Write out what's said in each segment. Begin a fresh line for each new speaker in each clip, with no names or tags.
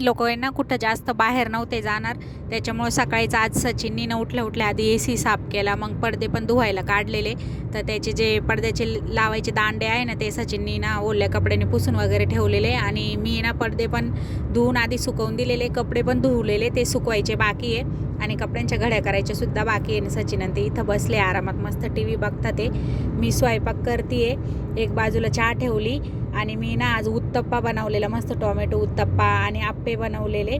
आम्ही लोक आहे ना कुठं जास्त बाहेर नव्हते जाणार. त्याच्यामुळं सकाळीच आज सचिननी उठल्या उठल्या आधी ए सी साफ केला मग पडदे पण धुवायला काढलेले. तर त्याचे जे पडद्याचे लावायचे दांडे आहे ना ते सचिननी ना ओल्या कपड्याने पुसून वगैरे ठेवलेले. आणि मी ना पडदे पण धुवून आधी सुकवून दिलेले कपडे पण धुवलेले ते सुकवायचे बाकी आहे. आणि कपड्यांच्या घड्या करायच्या सुद्धा बाकी आहे. आणि सचिन ते इथं बसले आरामात मस्त टी व्ही बघतात ते मी स्वयंपाक करते एक बाजूला चहा ठेवली. आणि मी ना आज उत्तप्पा बनवलेला मस्त टोमॅटो उत्तप्पा आणि आप्पे बनवलेले.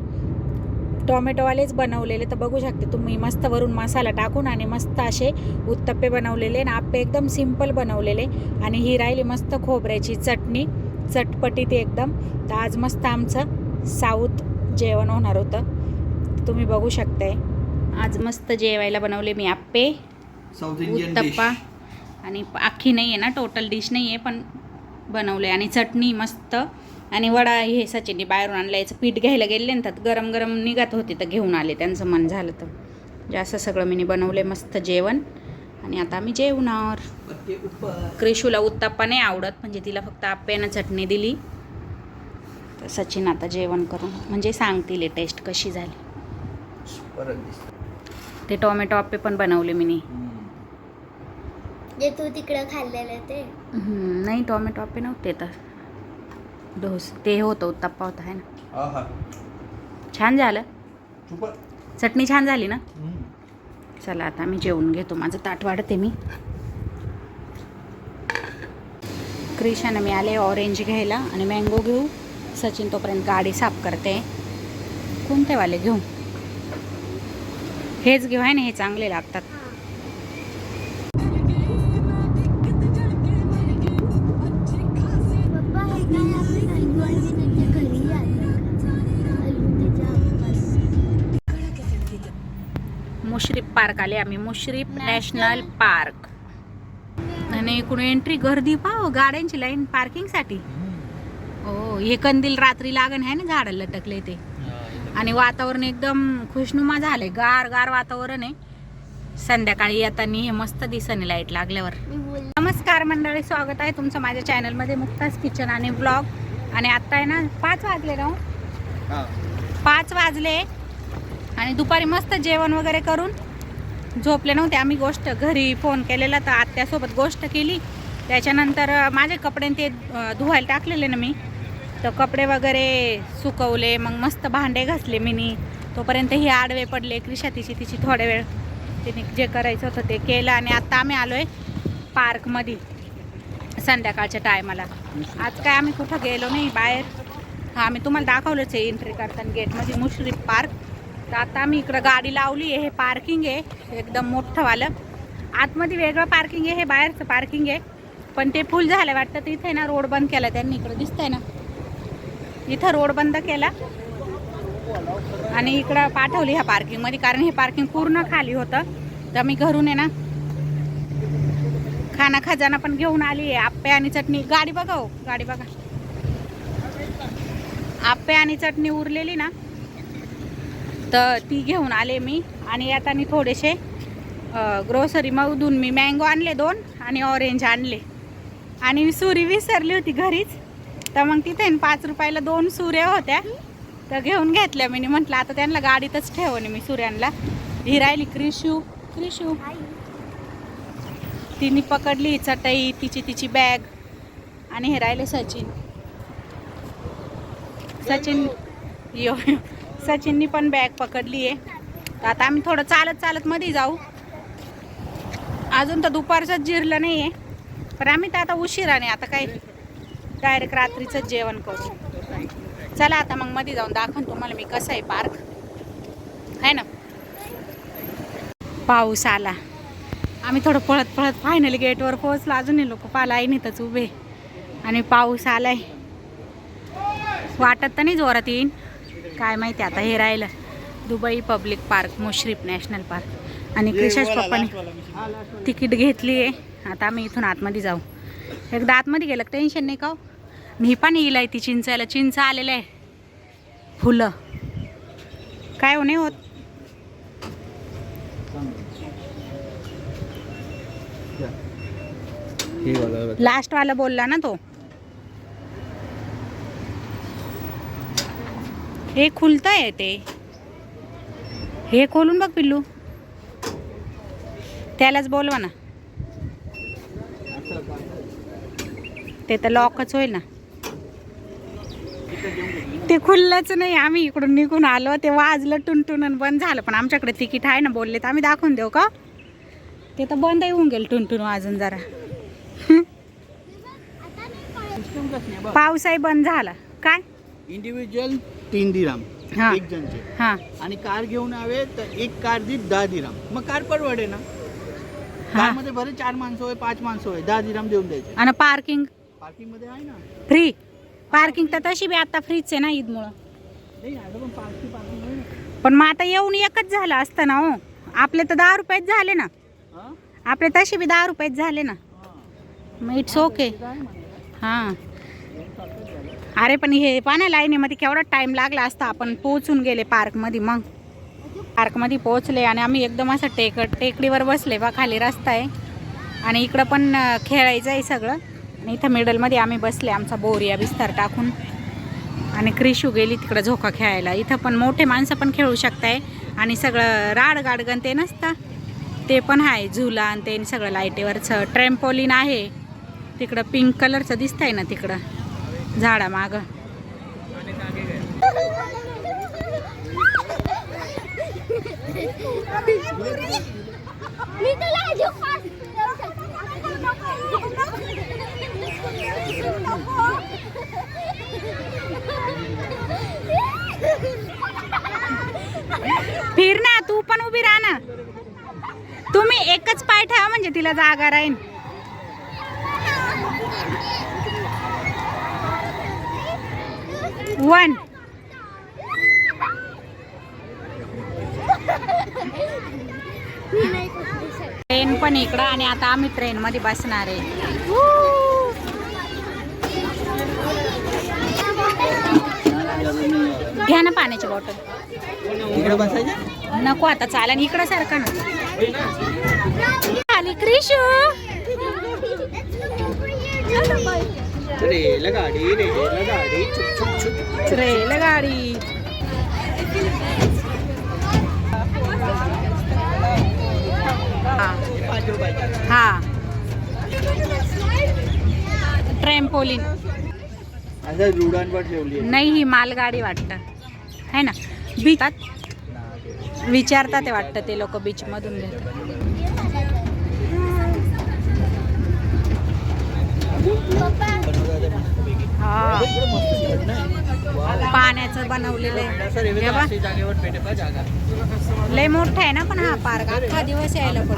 टोमॅटोवालेच बनवलेले तर बघू शकते तुम्ही मस्त वरून मसाला टाकून आणि मस्त असे उत्तप्पे बनवलेले आणि आप्पे एकदम सिंपल बनवलेले. आणि ही राहिली मस्त खोबऱ्याची चटणी चटपटीत एकदम. तर आज मस्त आमचं साऊथ जेवण होणार होतं. तुम्ही बघू शकताय. आज मस्त जेवायला बनवले मी आप्पे उत्तप्पा आणि अख्खी नाही आहे ना टोटल डिश नाही आहे पण बनवले आणि चटणी मस्त. आणि वडा हे सचिनने बाहेरून आणलं याचं पीठ घ्यायला गेले ना तर गरम गरम निघत होते तर घेऊन आले. त्यांचं मन झालं तर. जास्त सगळं मी बनवले मस्त जेवण. आणि आता आम्ही जेवणार. क्रिशूला उत्तप्पा नाही आवडत म्हणजे तिला फक्त आप्यानं चटणी दिली. तर सचिन आता जेवण करून म्हणजे सांगतील टेस्ट कशी झाली? ते टोमॅटो आप्पे पण बनवले मी
जे तू तिकडं खाल्लेलं ते.
नाही टोमॅटो आप्पे नव्हते तर. डोस ते होतं उत्तप्पा होता आहे ना?
आहा
छान झालं.
सुपर.
चटणी छान झाली ना? चला आता मी जेवून घेतो. माझं ताट वाढते मी. क्रिशाने मी आले ऑरेंज घ्यायला आणि मँगो घेऊ. सचिन तोपर्यंत गाडी साफ करते. कोणते वाले घेऊ? हेच घेऊ आहे ना? हे चांगले लागतात. पार्क आले आम्ही मुश्रीफ नॅशनल पार्क आणि इकडून एंट्री गर्दी पाहो गाड्यांची लाईन पार्किंगसाठी हो हे कंदील रात्री लागण आहे ना झाडं लटकले ते. आणि वातावरण एकदम खुशनुमा झालंय गार गार वातावरण आहे. संध्याकाळी येताना हे मस्त दिसणे लाइट लागल्यावर. नमस्कार मंडळी स्वागत आहे तुमचं माझ्या चॅनलमध्ये मुक्तास किचन आणि ब्लॉग आणि आत्ता आहे ना पाच वाजले ना हो? पाच वाजले. आणि दुपारी मस्त जेवण वगैरे करून झोपले नव्हते. आम्ही गोष्ट घरी फोन केलेला तर आत्यासोबत गोष्ट केली. त्याच्यानंतर माझे कपडे ते धुवायला टाकलेले ना मी. तर कपडे वगैरे सुकवले मग मस्त भांडे घासले मिनी. तोपर्यंत ही आडवे पडले क्रिशा तिची तिची थोडे वेळ तिने जे करायचं होतं ते केलं आणि आत्ता आम्ही आलो आहे पार्कमध्ये संध्याकाळच्या टायमाला आज काय आम्ही कुठं गेलो नाही बाहेर. हां मी तुम्हाला दाखवलंच आहे एंट्री करताना गेटमध्ये मुश्रीफ पार्क तर आता मी इकडं गाडी लावली आहे हे पार्किंग आहे एकदम मोठंवालं आतमध्ये वेगळं पार्किंग आहे हे बाहेरचं पार्किंग आहे. पण ते फुल झालं वाटतं तर इथे ना रोड बंद केला त्यांनी इकडं दिसतंय ना. इथं रोड बंद केला. आणि इकडं पाठवली ह्या पार्किंगमध्ये कारण हे पार्किंग पूर्ण खाली होतं. तर मी घरून आहे ना खाना खजाना पण घेऊन आली आहे. आप्पे आणि चटणी. गाडी बघा हो गाडी बघा. आप्पे आणि चटणी उरलेली ना तर ती घेऊन आले मी. आणि आता मी थोडेसे ग्रोसरी मधून मी मँगो आणले दोन आणि ऑरेंज आणले. आणि मी सुरी विसरली होती घरीच. तर मग तिथे पाच रुपयाला दोन सुऱ्या होत्या. तर घेऊन घेतल्या मी. म्हटलं आता त्यांना गाडीतच ठेवणे मी सुऱ्यांना ही राहिली क्रिशू. क्रिशू. तिने पकडली चटई तिची तिची बॅग आणि हे राहिले सचिन. सचिन यो यो. सचिननी पण बॅग पकडली आहे तर आता आम्ही थोडं चालत चालत मध्ये जाऊ. अजून तर दुपारचंच जिरलं नाही आहे पण आम्ही तर आता उशिराने आता काय डायरेक्ट रात्रीचंच जेवण करू. चला आता मग मध्ये जाऊन दाखवून तुम्हाला मी कसं आहे पार्क आहे ना? पाऊस आला. आम्ही थोडं पळत पळत फायनली गेटवर पोहोचलो. अजूनही लोक पाला इथंच उभे. आणि पाऊस आलाय. वाटत तर नाही जोरात येईन. काय माहिती आता हे राहिलं. Dubai public park Mushrif national park. आणि क्रिशाच पप्पाने तिकीट घेतली आहे. आता आम्ही इथून आतमध्ये जाऊ. एकदा आतमध्ये गेलं टेन्शन नाही का हो? मी पण येईल आहे ती चिंचायला. चिंच आलेलं आहे. फुलं. काय हो नाही होत?
वाला
लास्टवाला बोलला ना तो. हे खुलतंय ते. हे खोलून बघ पिल्लू. त्यालाच बोलवा ना. ते तर लॉकच होईल ना. ते खुललंच नाही. आम्ही इकडून निघून आलो. ते वाजलं टुनटुन आणि बंद झालं. पण आमच्याकडे तिकीट आहे ना बोलले तर आम्ही दाखवून देऊ का? ते तर बंद होऊन गेलं टुनटुन वाजून जरा. पावसाही बंद झाला. काय?
इंडिव्हिज्युअल तीन दिराम
हा.
एक जणचे.
हां.
आणि कार घेऊन हवे तर एक कार दी दहा दिराम. मग कार परवडे ना?
हां.
कारमध्ये बरे चार माणसं होय पाच माणसं होय दहा दिराम देऊन द्यायचे.
आणि पार्किंग?
पार्किंगमध्ये आहे ना?
फ्री? पार्किंग तर तशी बी आता फ्रीच आहे ना ईदमुळं.
नाही आता पण पार्किंग पार्किंग होय ना.
पण मग आता येऊन एकच झालं असतं ना हो. आपले तर दहा रुपयेच झाले ना.
हा?
आपले तसे बी दहा रुपयेच झाले ना.
हा.
मग इट्स ओके. हां. अरे पण हे पाण्या लाईनीमध्ये केवढा टाईम लागला असता. आपण पोहोचून गेले पार्कमध्ये मग. पार्कमध्ये पोहोचले आणि आम्ही एकदम असं टेक टेकडीवर बसले बा खाली रस्ता आहे. आणि इकडं पण खेळायचं आहे सगळं. आणि इथं मिडलमध्ये आम्ही बसले आमचा बोरिया बिस्तर टाकून. आणि क्रिशू गेली तिकडं झोका खेळायला. इथं पण मोठे माणसं पण खेळू शकताय. आणि सगळं राड गाडगन ते नसतं. ते पण आहे झुला आणि ते सगळं लाईटीवरचं. ट्रॅम्पोलिन आहे. तिकडं पिंक कलरचं दिसतंय ना तिकडं. झाडा माग फिर ना तू पण उभी राहा ना. तुम्ही एकच पाय ठेवा म्हणजे तिला जागा राहील वन. ट्रेन पण इकडं आणि आता आम्ही ट्रेन मध्ये बसणार आहे. घ्या ना पाण्याची बॉटल. नको आता चाला आणि इकडं सारखं ना आली क्रिशू
गाडी गाडी छुक छुक छुक
रेल गाडी हा हा ट्रॅम्पोलिन. नाही ही मालगाडी वाटतं. है ना? बीच विचारतात ते वाटतं ते लोक बीच मधून घेतात हा
इकडे मस्त झरणं आहे. वाव.
पाण्याचं बनवलेलं आहे. लय मोठं आहे ना पण हा पार्क. अख्खा दिवस यायला पडेल.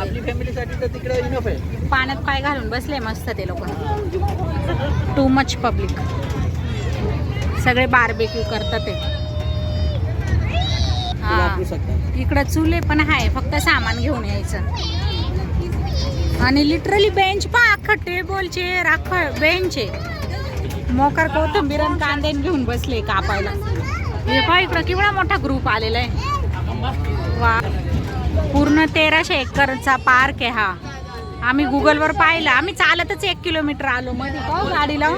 पाण्यात पाय घालून बसले मस्त ते लोक. टू मच पब्लिक सगळे बारबेक्यू करतात ते. हा. इकडं चुले पण आहे फक्त सामान घेऊन यायचं. आणि लिटरली बेंच पण अख्खं टेबल चेअर अख्खं बेंच आहे. मोकर कोथिंबीर आणि कांदे घेऊन बसले कापायला. हे पहा इकडं केवढा मोठा ग्रुप आलेला आहे. वा. पूर्ण तेराशे एकरचा पार्क आहे हा. आम्ही गुगलवर पाहिलं. आम्ही चालतच एक किलोमीटर आलो मध्ये पाहू गाडीला.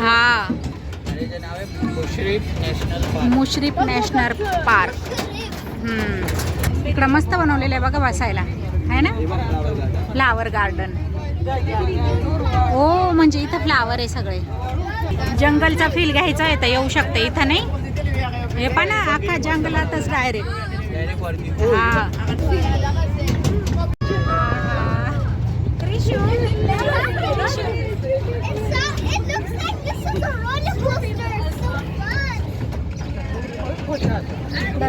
हा.
Mushrif national park.
हम्म. इकडं मस्त बनवलेलं आहे बघा बसायला. आहे ना?
हे
फ्लावर गार्डन हो म्हणजे इथं फ्लावर आहे सगळे. जंगलचा फील घ्यायचा आहे तर येऊ शकते इथं नाही. हे पण अख्खा जंगलातच डायरेक्ट. हा.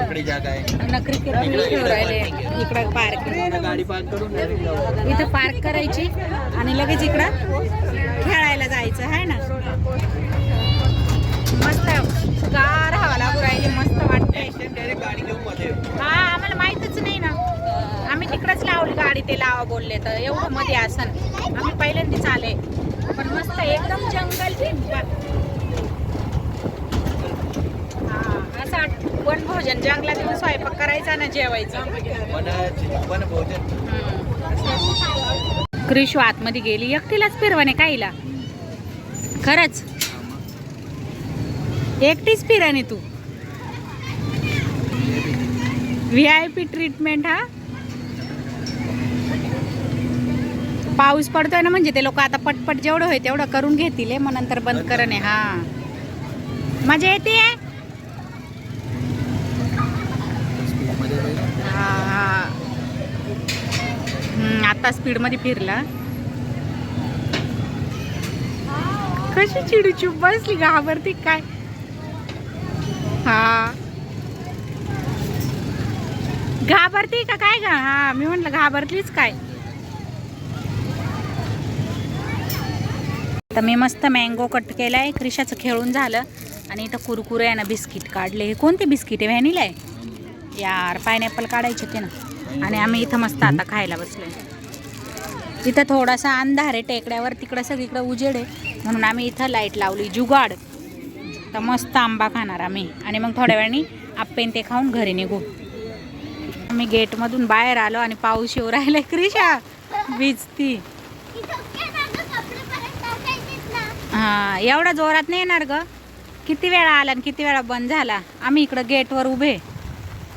इकडे जागा आहे
नकरी राहिले. इकडं पार्क
गाडी पार्क करून.
इथं पार्क करायची आणि लगेच इकडं खेळायला जायचं आहे ना? मस्त. गार हवा लागू राहिली मस्त
मध्ये
हा आम्हाला माहीतच नाही ना. आम्ही तिकडंच लावली गाडी ते लावा बोलले तर. एवढं मध्ये आसन. आम्ही पहिल्यांदाच आले. पण मस्त एकदम जंगल हा असं वनभोजन जंगलात येऊन स्वयंपाक करायचा ना जेवायचं. क्रिशू आतमध्ये गेली एकटीलाच फिरवाने काहीला. खरंच. एकटीच फिराने तू. व्ही आय पी ट्रीटमेंट हा? पाऊस पडतोय ना म्हणजे ते लोक आता पटपट जेवढं होईल तेवढं करून घेतील मग नंतर बंद करण आहे हा. मजा येते हा हा हम्म, आता स्पीडमध्ये फिरला. कशी चिडूचूप बसली घाबरती काय? हा. घाबरती का काय गा? हा मी म्हटलं घाबरलीच काय? तर मी मस्त मँगो कट केलाय क्रिशाचं खेळून झालं. आणि इथं कुरकुरे आहे ना बिस्किट काढले. हे कोणते बिस्किट आहे व्हॅनिला आहे? यार पायनॅपल काढायचे ते ना. आणि आम्ही इथं मस्त आता खायला बसलोय. इथं थोडासा अंधार आहे टेकड्यावर तिकडं सगळीकडं उजेड आहे. म्हणून आम्ही इथं लाइट लावली जुगाड. तर मस्त आंबा खाणार आम्ही. आणि मग थोड्या वेळाने आप्पेन ते खाऊन घरी निघू. आम्ही गेटमधून बाहेर आलो आणि पाऊस येऊ राहिलाय क्रिशा. भिजती. हा एवढा जोरात नाही येणार ग. किती वेळा आला आणि किती वेळा बंद झाला. आम्ही इकडं गेटवर उभे.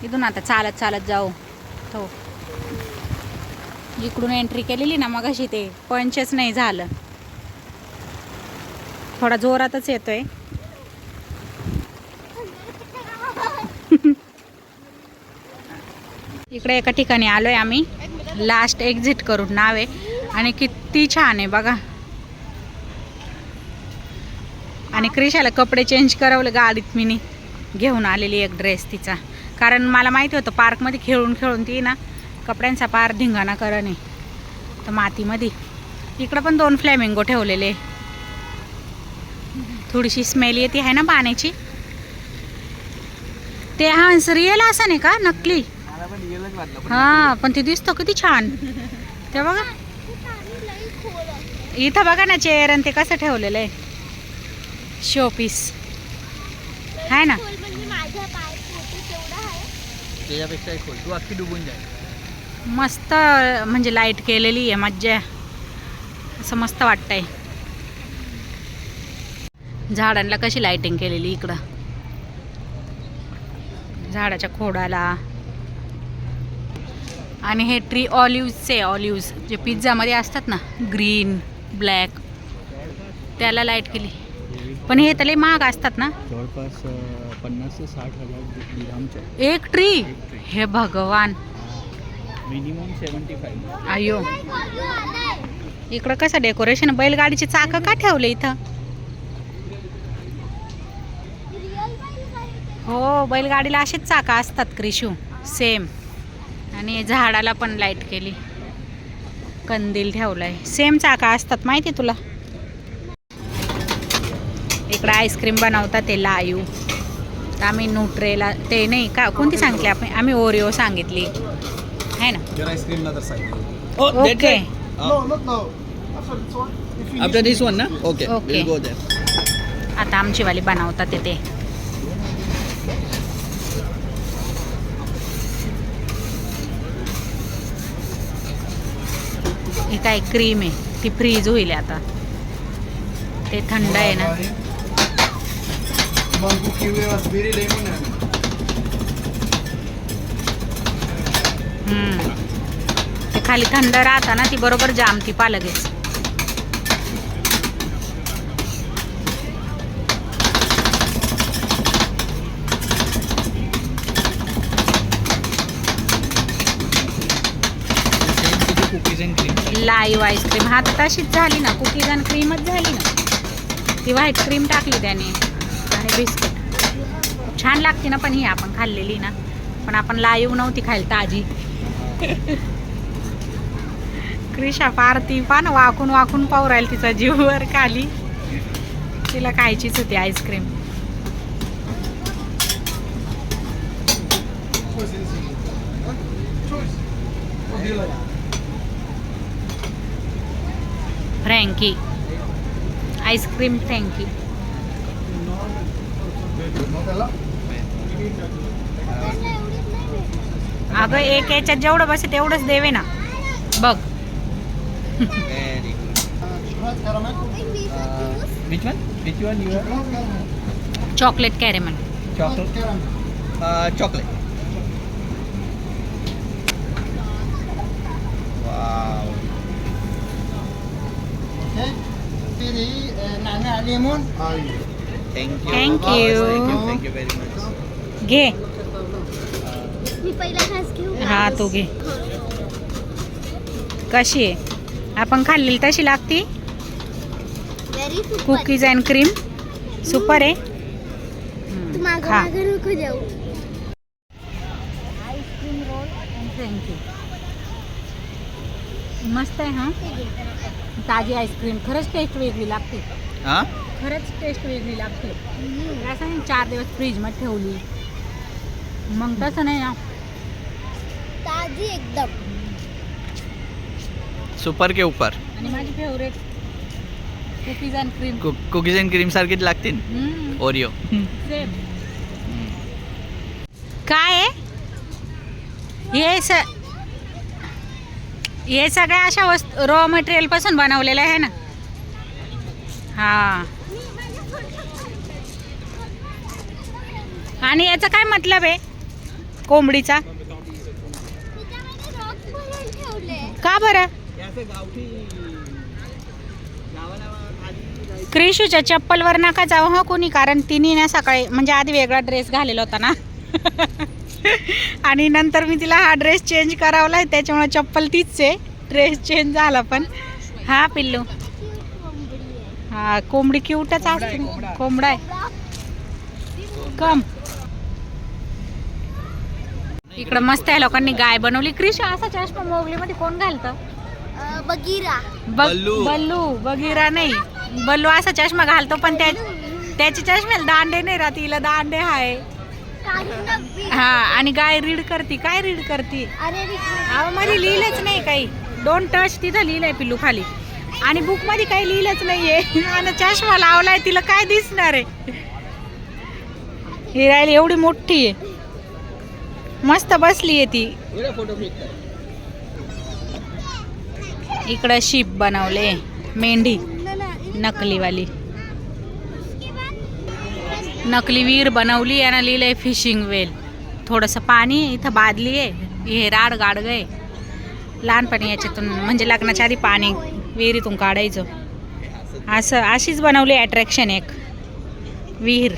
इथून आता चालत चालत जाऊ. हो इकडून एंट्री केलेली ना मग अशी ते. पंचच नाही झालं. थोडा जोरातच येतोय. इकडे एका ठिकाणी आलोय आम्ही. लास्ट एक्झिट करून. नाव आहे. आणि किती छान आहे बघा. आणि क्रिशाला कपडे चेंज करावले गाडीत मी घेऊन आलेली एक ड्रेस तिचा. कारण मला माहिती होतं पार्कमध्ये खेळून खेळून ती ना कपड्यांचा पार धिंगाणा करणे तर मातीमध्ये. इकडं पण दोन फ्लॅमिंगो ठेवलेले. थोडीशी स्मेल येते आहे ना पाण्याची? ते हा रिअल असं नाही का नकली? हा पण ते दिसतं किती छान. ते बघा. इथं बघा ना चेअर आणि ते कसं ठेवलेलं आहे. शो पीस आहे ना
म्हणजे माझ्या पाय पोटी तेवढा आहे
त्याच्यापेक्षा खोल तू अख्खी डुबून जाईल.
मस्त म्हणजे लाइट केलेली आहे मज्जा. असं मस्त वाटतंय. झाडांना कशी लाईटिंग केलेली इकडं? झाडाच्या खोडाला. आणि हे ट्री ऑलिव्हचे ऑलिव्ह जे पिझ्झामध्ये असतात ना ग्रीन ब्लॅक त्याला लाइट केली. पण हे तर लय महाग असतात ना?
जवळपास पन्नास ते साठ हजार
एक ट्री? हे भगवान.
Minimum seventy five.
अयो. इकडं कसं डेकोरेशन बैलगाडीचे चाक का ठेवले इथं? हो बैलगाडीला असेच चाका असतात क्रिशू. सेम आणि झाडाला पण लाइट केली. कंदील ठेवलाय. सेम चाका असतात. माहिती तुला? इकडं आईस्क्रीम बनवतात ते लाईव तर आम्ही न्यूट्रेला ते नाही का कोणती सांगितली आपण? आम्ही ओरिओ सांगितली. आहे ना? ओके
आफ्टर दिस वन ना ओके. विल गो देयर
आता आमची वाली बनवतात ते ते. ही काय क्रीम आहे? ती फ्रीज होईल आता. ते थंड आहे ना. हम्म. ते खाली थंड राहता ना ती बरोबर जामती पा लगेच
cookies and cream
live ice cream. हा तर तशीच झाली ना. कुकीज आणि क्रीमच झाली ना. ती व्हाईट क्रीम टाकली त्याने. बिस्किट. छान लागते ना पण ही आपण खाल्लेली ना. पण आपण लाईव्ह नव्हती खायला ताजी. क्रिशा फार ती पान ना वाकून वाकून पाहू राहील तिचा जीववर खाली. तिला खायचीच होती आईस्क्रीम. फ्रँकी. आईस्क्रीम फ्रँकी. अगं एक याच्यात जेवढं बस तेवढंच देवे ना. बघ. Chocolate कॅरेमन
chocolate chocolate
Thank
thank you
you.
Thank you very much
घे.
मी पहिला घास घेऊ का?
हा तू घे. कशी आहे? आपण खाल्लेली तशी लागती?
Very super.
Cookies and cream super आहे? खा.
मागं नको जाऊ.
आईस्क्रीम रोल थँक्यू मस्त आहे हा? ताजी आईस्क्रीम खरंच टेस्ट वेगळी लागते.
हा?
खरंच टेस्ट वेगळी लागते. असं नाही चार दिवस फ्रीजमध्ये ठेवली. मग तसं नाही ना?
ताजी एकदम.
सुपर के ऊपर
आणि माझी favourite cookies and cream
cookies and cream सारखीच लागतील? ओरिओ
सेम काय आहे? हे स हे सगळ्या अशा वस्तू रॉ मटेरियलपासून बनवलेलं आहे ना? हा. आणि याचा काय मतलब आहे? कोंबडीचा? का बरं? क्रिशूच्या चप्पलवर नका जाऊ हा कोणी? कारण तिने ना सकाळी म्हणजे आधी वेगळा ड्रेस घालेला होता ना. आणि नंतर मी तिला हा ड्रेस चेंज करावला त्याच्यामुळे चप्पल तीच आहे. ड्रेस चेंज झाला पण. हा पिल्लू. हा कोंबडी क्यूटच असते कोंबडा आहे. कम. इकडं मस्त आहे लोकांनी गाय बनवली. क्रिश असा चष्मा मोगलीमध्ये कोण घालतं?
बगीरा.
बग-
बल्लू.
बल्लू. बगीरा नाही. बल्लू असा चष्मा घालतो पण त्या त्याच्या चष्म्याला दांडे नाही राहते हिला दांडे आहे
नव्हती.
हा आणि गाय रीड करते काय रीड करते. अहो मध्ये लिहिलंच नाही काही. दोन टच तिथं लिहिलंय पिल्लू खाली. आणि बुकमध्ये काही लिहिलंच नाहीये. आणि चष्मा लावलाय तिला काय दिसणार आहे? ही राहिली एवढी मोठी आहे. मस्त बसली आहे ती.
फोटो क्लिक कर.
इकडं शिप बनवले मेंढी. नकलीवाली. नकली विहीर बनवली आणि लिहिलंय फिशिंग वेल थोडंसं पाणी इथं बादली आहे. हे राड गाडग आहे. लहानपणी याच्यातून म्हणजे लग्नाच्या आधी पाणी विहिरीतून काढायचं. असं अशीच बनवली अट्रॅक्शन एक. विहीर.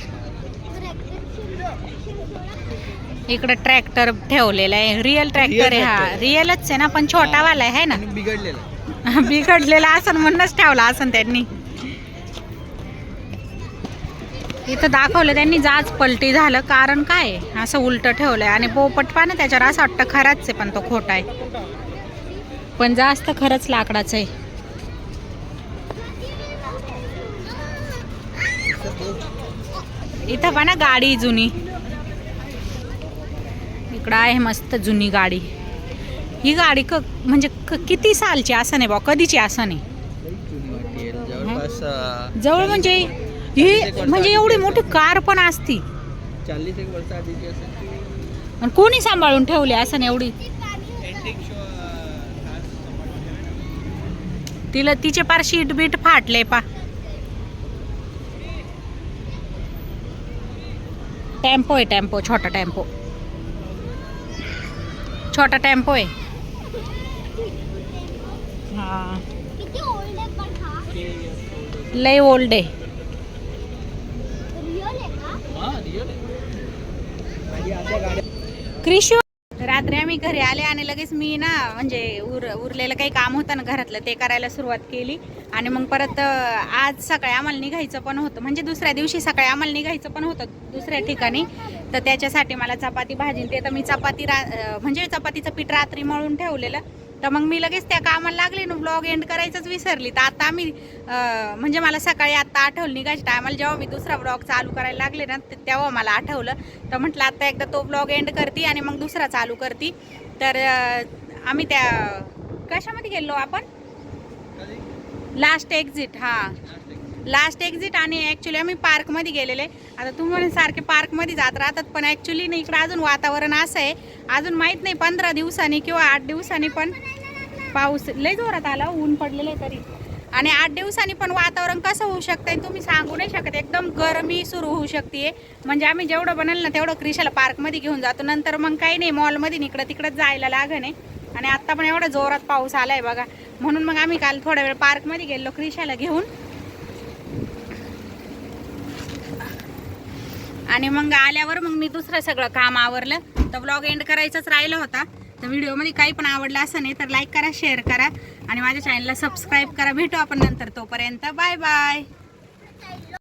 इकडं ट्रॅक्टर ठेवलेला आहे. रिअल ट्रॅक्टर आहे हा. रिअलच आहे ना पण छोटावाला आहे ना?
बिघडलेला
बिघडलेला असं म्हणूनच ठेवला असं त्यांनी. इथं दाखवलं त्यांनी जाच पलटी झालं. कारण काय? असं उलट ठेवलंय. आणि पोपट पानं त्याच्यावर असं वाटतं खराच आहे पण तो खोटा आहे. पण जास्त खरंच लाकडाचं आहे. इथं पण गाडी जुनी. इकडं आहे मस्त जुनी गाडी. ही गाडी क म्हणजे क किती सालची असं नाही बा? कधीची असं नाही जवळ म्हणजे ही म्हणजे एवढी मोठी कार पण असती. आणि कोणी सांभाळून ठेवली असं नाही एवढी? तिला तिचे पार शीट बीट फाटले पा. टेम्पो आहे टेम्पो छोटा टेम्पो. छोटा टेम्पो आहे. हा.
किती ओल्ड आहे. पण हा
लय ओल्ड आहे
रिअल आहे. का
क्रिशू मी घरी आले आणि लगेच मी ना म्हणजे उर उरलेलं काही काम होतं ना घरातलं ते करायला सुरुवात केली. आणि मग परत आज सकाळी आम्हाला निघायचं पण होतं. म्हणजे दुसऱ्या दिवशी सकाळी आम्हाला निघायचं पण होतं दुसऱ्या ठिकाणी. तर त्याच्यासाठी मला चपाती भाजी ते तर मी चपाती रा म्हणजे चपातीचं पीठ रात्री मळून ठेवलेलं. तर मग मी लगेच त्या कामाला लागले ना ब्लॉग एंड करायचंच विसरली. तर आता आम्ही म्हणजे मला सकाळी आता आठवलं निघायच्या टायमाला जेव्हा मी दुसरा ब्लॉग चालू करायला लागले ना तेव्हा मला आठवलं. तर म्हटलं आता एकदा तो ब्लॉग एंड करते आणि मग दुसरा चालू करते. तर आम्ही त्या कशामध्ये गेलो आपण? लास्ट एक्झिट हा. लास्ट एक्झिट आणि ॲक्च्युली आम्ही पार्कमध्ये गेलेले. आता तुम्ही सारखे पार्कमध्ये जात राहतात पण ॲक्च्युली नाही इकडं अजून वातावरण असं आहे. अजून माहीत नाही पंधरा दिवसांनी किंवा आठ दिवसांनी पण पाऊस लय जोरात आला ऊन पडलेलं आहे तरी. आणि आठ दिवसांनी पण वातावरण कसं होऊ शकतं तुम्ही सांगू नाही शकत. एकदम गरमी सुरू होऊ शकते म्हणजे आम्ही जेवढं बनल ना तेवढं क्रिशाला पार्कमध्ये घेऊन जातो. नंतर मग काही नाही मॉलमध्ये इकडं तिकडं जायला लागण आहे. आणि आत्ता पण एवढा जोरात पाऊस आला आहे बघा. म्हणून मग आम्ही काल थोडा वेळ पार्कमध्ये गेलो क्रिशाला घेऊन. आणि मग आल्यावर मग मी दुसरं सगळं काम आवरलं. तर ब्लॉग एंड करायचाच राहिला होता. तर व्हिडिओमध्ये काही पण आवडलं असं नाही तर लाईक करा शेअर करा. आणि माझ्या चॅनलला सबस्क्राईब करा. भेटू आपण नंतर तोपर्यंत. Bye bye